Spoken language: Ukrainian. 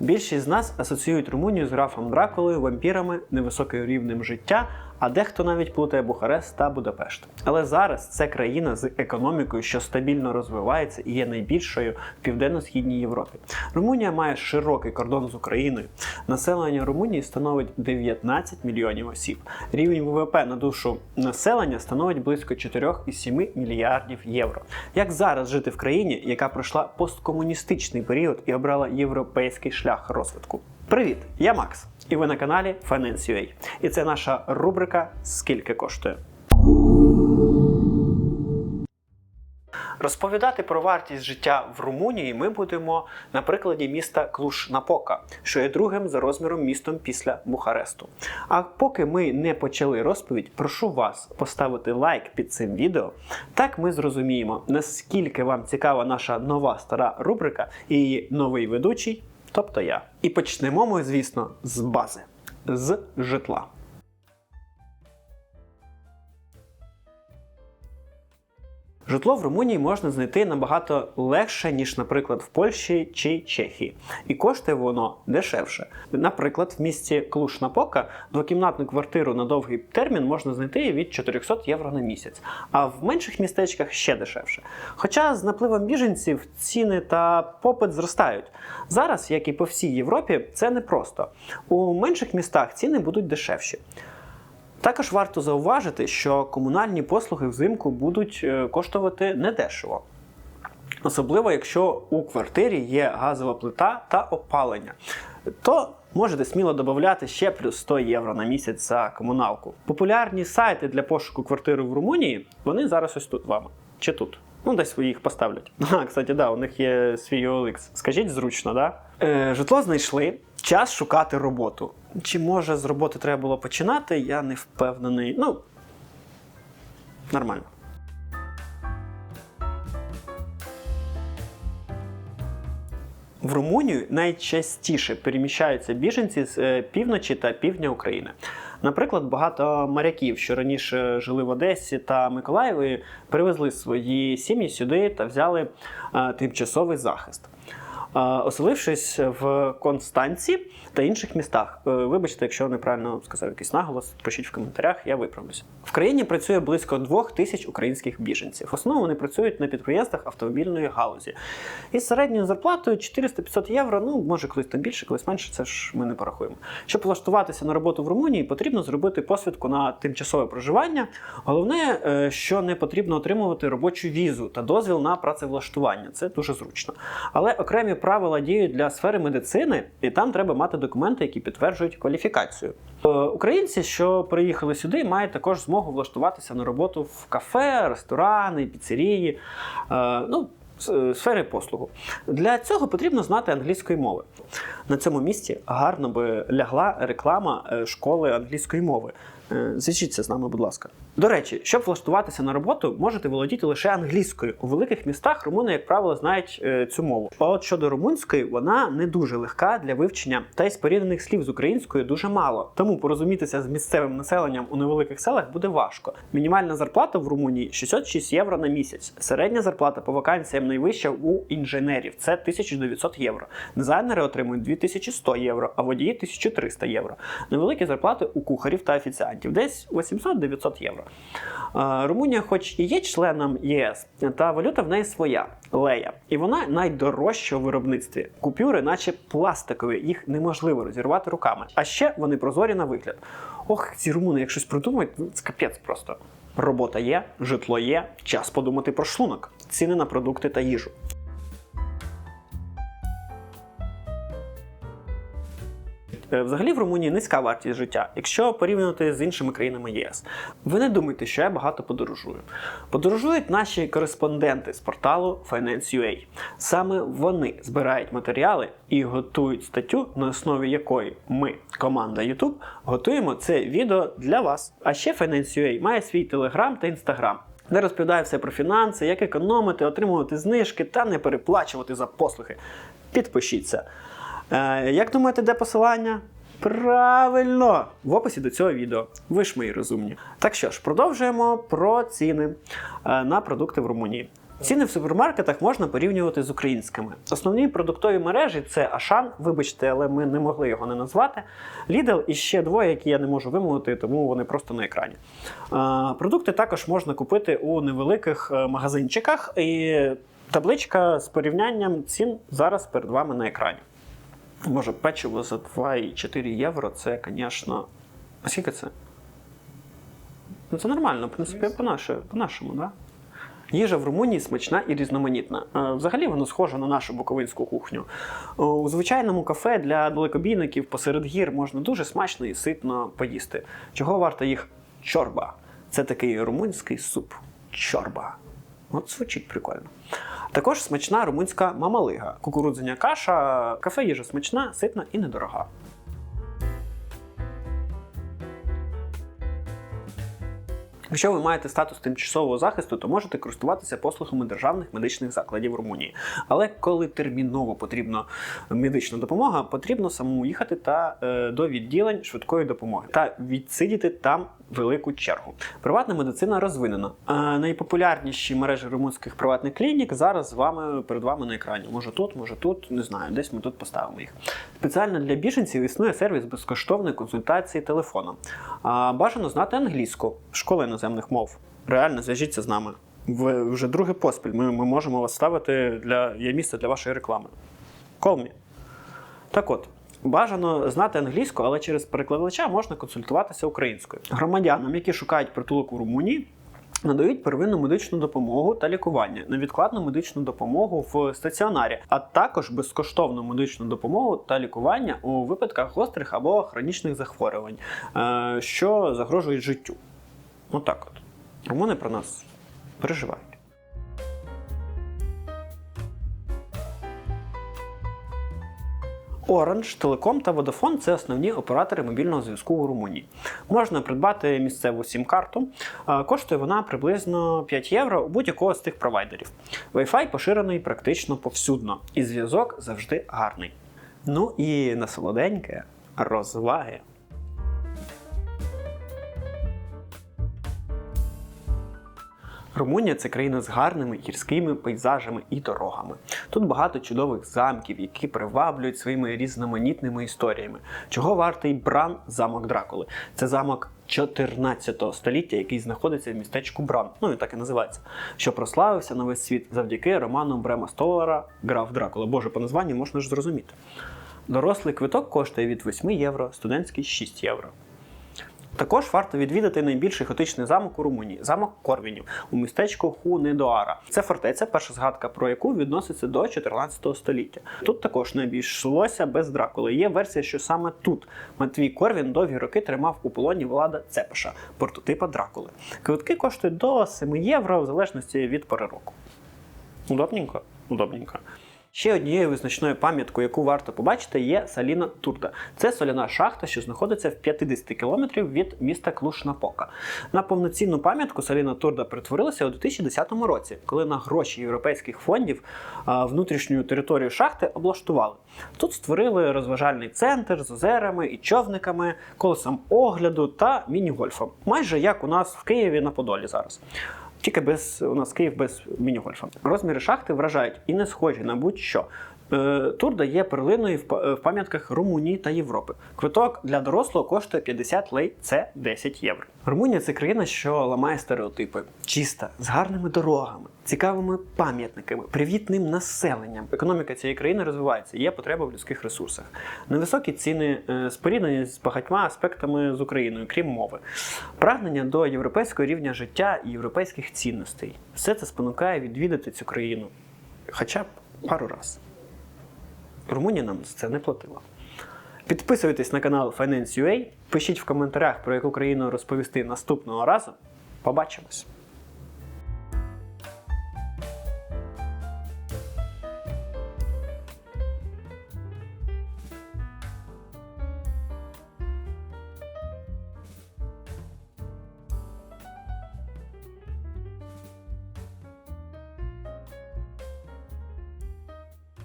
Більшість з нас асоціюють Румунію з графом Дракулою, вампірами, невисоким рівнем життя, а дехто навіть плутає Бухарест та Будапешт. Але зараз це країна з економікою, що стабільно розвивається і є найбільшою в південно-східній Європі. Румунія має широкий кордон з Україною. Населення Румунії становить 19 мільйонів осіб. Рівень ВВП на душу населення становить близько 4,7 мільярдів євро. Як зараз жити в країні, яка пройшла посткомуністичний період і обрала європейський шлях розвитку? Привіт, я Макс, і ви на каналі Finance.ua. І це наша рубрика Скільки коштує. Розповідати про вартість життя в Румунії ми будемо на прикладі міста Клуш-Напока, що є другим за розміром містом після Бухаресту. А поки ми не почали розповідь, прошу вас поставити лайк під цим відео. Так ми зрозуміємо, наскільки вам цікава наша нова стара рубрика і її новий ведучий, тобто я. І почнемо ми, звісно, з бази, з житла. Житло в Румунії можна знайти набагато легше, ніж, наприклад, в Польщі чи Чехії. І коштує воно дешевше. Наприклад, в місті Клуш-Напока двокімнатну квартиру на довгий термін можна знайти від 400 євро на місяць, а в менших містечках ще дешевше. Хоча з напливом біженців ціни та попит зростають. Зараз, як і по всій Європі, це непросто. У менших містах ціни будуть дешевші. Також варто зауважити, що комунальні послуги взимку будуть е, коштувати недешево. Особливо, якщо у квартирі є газова плита та опалення, то можете сміло додати ще плюс 100 євро на місяць за комуналку. Популярні сайти для пошуку квартири в Румунії, вони зараз ось тут вами. Чи тут? Ну, десь їх поставлять. А, кстати, да, у них є свій OLX. Скажіть зручно, да? Е, житло знайшли. Час шукати роботу. Чи може з роботи треба було починати, я не впевнений. Ну, нормально. В Румунію найчастіше переміщаються біженці з е, півночі та півдня України. Наприклад, багато моряків, що раніше жили в Одесі та Миколаєві, привезли свої сім'ї сюди та взяли е, тимчасовий захист. Оселившись в Констанці та інших містах, Е, вибачте, якщо неправильно сказав якийсь наголос, пишіть в коментарях, я виправлюся. В країні працює близько двох тисяч українських біженців. В основному вони працюють на підприємствах автомобільної галузі. Із середньою зарплатою 400-500 євро, ну може колись там більше, колись менше, це ж ми не порахуємо. Щоб влаштуватися на роботу в Румунії, потрібно зробити посвідку на тимчасове проживання. Головне, е, що не потрібно отримувати робочу візу та дозвіл на працевлаштування. Це дуже зручно. Але окремі правила діють для сфери медицини, і там треба мати документи, які підтверджують кваліфікацію. Е, Українці, що приїхали сюди, мають також змогу влаштуватися на роботу в кафе, ресторани, піцерії. е, Ну, е, сфери послугу. Для цього потрібно знати англійської мови. На цьому місці гарно би лягла реклама школи англійської мови. Е, Зв'яжіться з нами, будь ласка. До речі, щоб влаштуватися на роботу, можете володіти лише англійською. У великих містах румуни, як правило, знають е, цю мову. А от щодо румунської, вона не дуже легка для вивчення, та й споріднених слів з українською дуже мало. Тому порозумітися з місцевим населенням у невеликих селах буде важко. Мінімальна зарплата в Румунії 606 євро на місяць. Середня зарплата по вакансіям найвища у інженерів це 1900 євро. Дизайнери отримують 2100 євро, а водії 1300 євро. Невеликі зарплати у кухарів та офіціантів десь 800-900 євро. Румунія, хоч і є членом ЄС, та валюта в неї своя лея, і вона найдорожча у виробництві. Купюри, наче пластикові, їх неможливо розірвати руками. А ще вони прозорі на вигляд. Ох, ці румуни, як щось придумають, ну, це капець просто. Робота є, житло є, час подумати про шлунок, ціни на продукти та їжу. Взагалі в Румунії низька вартість життя, якщо порівнювати з іншими країнами ЄС. Ви не думайте, що я багато подорожую. Подорожують наші кореспонденти з порталу Finance.ua. Саме вони збирають матеріали і готують статтю, на основі якої ми, команда YouTube, готуємо це відео для вас. А ще Finance.ua має свій телеграм та інстаграм. Де розповідає все про фінанси, як економити, отримувати знижки та не переплачувати за послуги. Підпишіться. Е, як думаєте, де посилання? Правильно! В описі до цього відео. Ви ж мої розумні. Так що ж, продовжуємо про ціни е, на продукти в Румунії. Ціни в супермаркетах можна порівнювати з українськими. Основні продуктові мережі це Ашан, вибачте, але ми не могли його не назвати. Lidl і ще двоє, які я не можу вимовити, тому вони просто на екрані. Е, Продукти також можна купити у невеликих е, магазинчиках, і табличка з порівнянням цін зараз перед вами на екрані. Може, печиво за 2,4 євро це, звісно. А скільки це? Ну, це нормально, в принципі, по-нашому, по-нашому, да? Їжа в Румунії смачна і різноманітна. Е, Взагалі воно схоже на нашу буковинську кухню. Е, У звичайному кафе для далекобійників посеред гір можна дуже смачно і ситно поїсти. Чого варто їх чорба? Це такий румунський суп. Чорба. От звучить прикольно. Також смачна румунська мамалига, кукурудзяня каша, кафе їжа смачна, ситна і недорога. Якщо ви маєте статус тимчасового захисту, то можете користуватися послугами державних медичних закладів Румунії. Але коли терміново потрібна медична допомога, потрібно самому їхати та е, до відділень швидкої допомоги та відсидіти там велику чергу. Приватна медицина розвинена. А найпопулярніші мережі румунських приватних клінік зараз з вами перед вами на екрані. Може тут, може тут, не знаю, десь ми тут поставимо їх. Спеціально для біженців існує сервіс безкоштовної консультації телефоном. Бажано знати англійську, школа іноземних мов. Реально зв'яжіться з нами. Ви вже другий поспіль. Ми, ми можемо вас ставити для є місце для вашої реклами. Call me. Так от. Бажано знати англійську, але через перекладача можна консультуватися українською. Громадянам, які шукають притулок у Румунії, надають первинну медичну допомогу та лікування, невідкладну медичну допомогу в стаціонарі, а також безкоштовну медичну допомогу та лікування у випадках гострих або хронічних захворювань, е, що загрожують життю. Отак от. Румуни про нас переживають. Orange, Telecom та Vodafone – це основні оператори мобільного зв'язку у Румунії. Можна придбати місцеву сім-карту. Коштує вона приблизно 5 євро у будь-якого з тих провайдерів. Wi-Fi поширений практично повсюдно, і зв'язок завжди гарний. Ну і на солоденьке розваги. Румунія це країна з гарними гірськими пейзажами і дорогами. Тут багато чудових замків, які приваблюють своїми різноманітними історіями. Чого вартий Бран замок Дракули? Це замок 14 століття, який знаходиться в містечку Бран, ну він так і називається, що прославився на весь світ завдяки роману Брема Столара Граф Дракула. Боже, по названню можна ж зрозуміти. Дорослий квиток коштує від 8 євро, студентський 6 євро. Також варто відвідати найбільший готичний замок у Румунії замок Корвінів у містечку Хунедоара. Це фортеця, перша згадка про яку відноситься до 14 століття. Тут також не обійшлося без Дракули. Є версія, що саме тут Матвій Корвін довгі роки тримав у полоні влада Цепиша, прототипа Дракули. Квитки коштують до 7 євро в залежності від пори року. Удобненько? Удобненько. Ще однією визначною пам'яткою, яку варто побачити, є Саліна Турда. Це соляна шахта, що знаходиться в 50 кілометрів від міста Клуш-Напока. На повноцінну пам'ятку Саліна Турда перетворилася у 2010 році, коли на гроші європейських фондів внутрішню територію шахти облаштували. Тут створили розважальний центр з озерами і човниками, колесом огляду та міні-гольфом. Майже як у нас в Києві на Подолі зараз. Тільки без у нас Київ без міні-гольфа. Розміри шахти вражають і не схожі на будь-що. Е, Тур дає перлиною в пам'ятках Румунії та Європи. Квиток для дорослого коштує 50 лей, це 10 євро. Румунія це країна, що ламає стереотипи. Чиста, з гарними дорогами, цікавими пам'ятниками, привітним населенням. Економіка цієї країни розвивається, є потреба в людських ресурсах. Невисокі ціни е, споріднені з багатьма аспектами з Україною, крім мови. Прагнення до європейського рівня життя і європейських цінностей. Все це спонукає відвідати цю країну хоча б пару разів. Румунія нам за це не платила. Підписуйтесь на канал Finance.ua, пишіть в коментарях, про яку країну розповісти наступного разу. Побачимось!